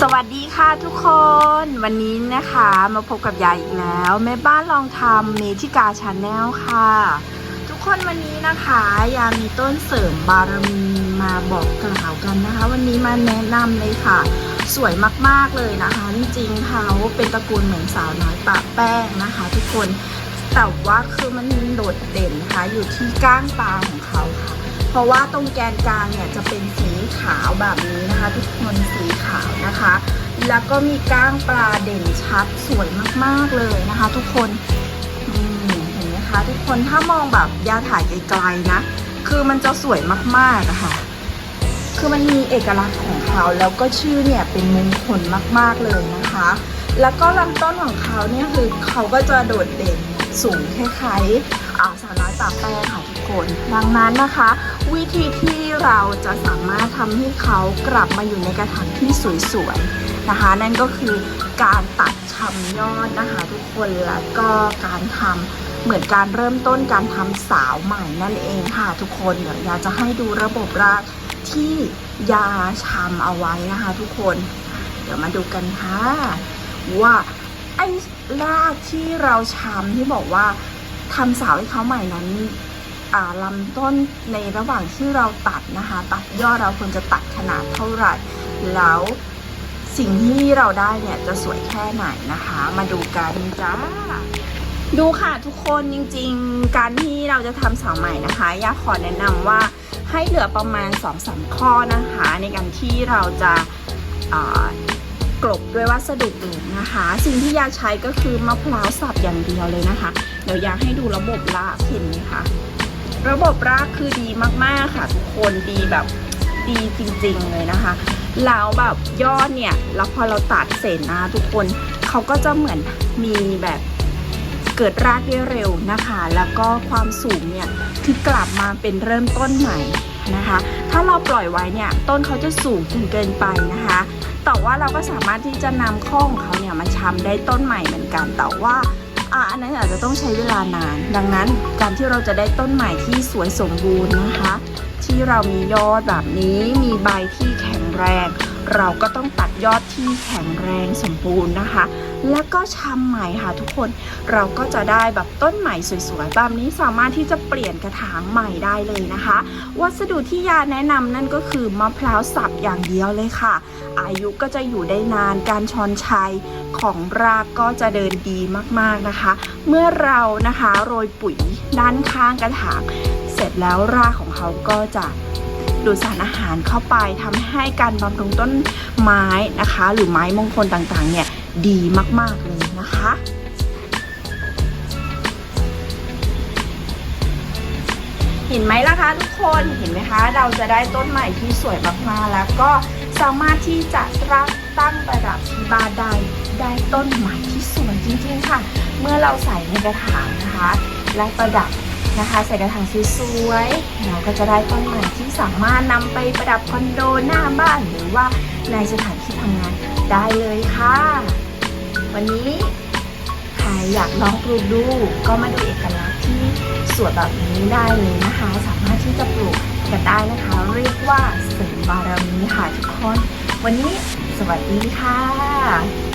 สวัสดีค่ะทุกคนวันนี้นะคะมาพบกับยายอีกแล้ว แม่บ้านลองทำเมธิกาชาแนลค่ะ ทุกคนวันนี้นะคะยามีต้นเสริมบารมีมาบอกกล่าวกันนะคะ วันนี้มาแนะนำเลยค่ะ สวยมากๆเลยนะคะ จริงๆเขาเป็นตระกูลเหมือนสาวน้อยปะแป้งนะคะ ทุกคนแต่ว่าคือมันโดดเด่นนะคะอยู่ที่ก้างตาของเขาค่ะ เพราะว่าตรงแกนกลางเนี่ยจะเป็นสีขาวแบบนี้นะคะ ทุกคนสีขาวนะคะ แล้วก็มีก้างปลาเด่นชัดสวยมากๆเลยนะคะ ทุกคนเห็นไหมคะทุกคนถ้ามองแบบยาถ่ายไกลๆนะ คือมันจะสวยมากๆอะค่ะ คือมันมีเอกลักษณ์ของเขาแล้วก็ชื่อเนี่ยเป็นมงคลมากๆเลยนะคะ แล้วก็ลำต้นของเขาเนี่ยคือเขาก็จะโดดเด่นสูงคล้ายๆอ่าสาวน้อยปากแป้งค่ะทุกคน ดังนั้นนะคะ วิธีที่เราจะสามารถทำให้เขากลับมาอยู่ในกระถางที่สวยๆ นะคะ นั่นก็คือการตัดชำยอดนะคะ ทุกคนแล้วก็การทำเหมือนการเริ่มต้นการทำสาวใหม่นั่นเองค่ะ ทุกคนเดี๋ยวยาจะให้ดูระบบรากที่ยาชำเอาไว้นะคะ ทุกคน เดี๋ยวมาดูกันค่ะว่าไอ้รากที่เราชำที่บอกว่าทำสาวให้เขาใหม่นั้นลำต้นในระหว่างที่เราตัดนะคะ ตัดยอดเราควรจะตัดขนาดเท่าไหร่ แล้ว สิ่งที่เราได้เนี่ยจะสวยแค่ไหนนะคะ มาดูกันจ้า ดูค่ะทุกคนจริงๆ การที่เราจะทำสาวใหม่นะคะยาขอแนะนำว่าให้เหลือประมาณ2อสข้อนะคะ ในการที่เราจะกลบด้วยวัสดุอื่นนะคะ สิ่งที่ยาใช้ก็คือมะพร้าวสับอย่างเดียวเลยนะคะ เดี๋ยวยาให้ดูระบบรากเห็นไหมคะระบบรากคือดีมากๆค่ะ ทุกคนดีแบบดีจริงๆเลยนะคะ แล้วแบบยอดเนี่ย แล้วพอเราตัดเสร็จนะทุกคนเขาก็จะเหมือนมีแบบเกิดรากได้เร็วนะคะ แล้วก็ความสูงเนี่ยคือกลับมาเป็นเริ่มต้นใหม่นะคะ ถ้าเราปล่อยไว้เนี่ยต้นเขาจะสูงจนเกินไปนะคะแต่ว่าเราก็สามารถที่จะนำข้อของเขาเนี่ยมาชำได้ต้นใหม่เหมือนกันแต่ว่าอันนั้นอาจจะต้องใช้เวลานาน ดังนั้นการที่เราจะได้ต้นใหม่ที่สวยสมบูรณ์นะคะ ที่เรามียอดแบบนี้มีใบที่แข็งแรง เราก็ต้องตัดยอดที่แข็งแรงสมบูรณ์นะคะ แล้วก็ชำใหม่ค่ะทุกคนเราก็จะได้แบบต้นใหม่สวยๆแบบนี้สามารถที่จะเปลี่ยนกระถางใหม่ได้เลยนะคะ วัสดุที่ยาแนะนำนั่นก็คือมะพร้าวสับอย่างเดียวเลยค่ะ อายุก็จะอยู่ได้นานการชอนชัยของรากก็จะเดินดีมากๆนะคะ เมื่อเรานะคะโรยปุ๋ยด้านข้างกระถาง แล้วรากของเขาก็จะดูดสารอาหารเข้าไปทำให้การบำรุงต้นไม้นะคะ หรือไม้มงคลต่างๆ เนี่ยดีมากๆเลยนะคะเห็นไหมล่ะคะทุกคนเห็นไหมคะ เราจะได้ต้นใหม่ที่สวยมากๆแล้วก็สามารถที่จะรับตั้งประดับที่บ้านได้ได้ต้นใหม่ที่สวยจริงๆค่ะ เมื่อเราใส่ในกระถางนะคะ และประดับ นะคะใส่กระถางสวยๆเราก็จะได้ต้นใหม่ที่สามารถนำไปประดับคอนโดหน้าบ้านหรือว่าในสถานที่ทำงานได้เลยค่ะ วันนี้ใครอยากลองปลูกดูก็มาดูเอกลักษณ์ที่สวยแบบนี้ได้เลยนะคะ สามารถที่จะปลูกกันได้นะคะ เรียกว่าเสริมบารมีค่ะทุกคน วันนี้สวัสดีค่ะ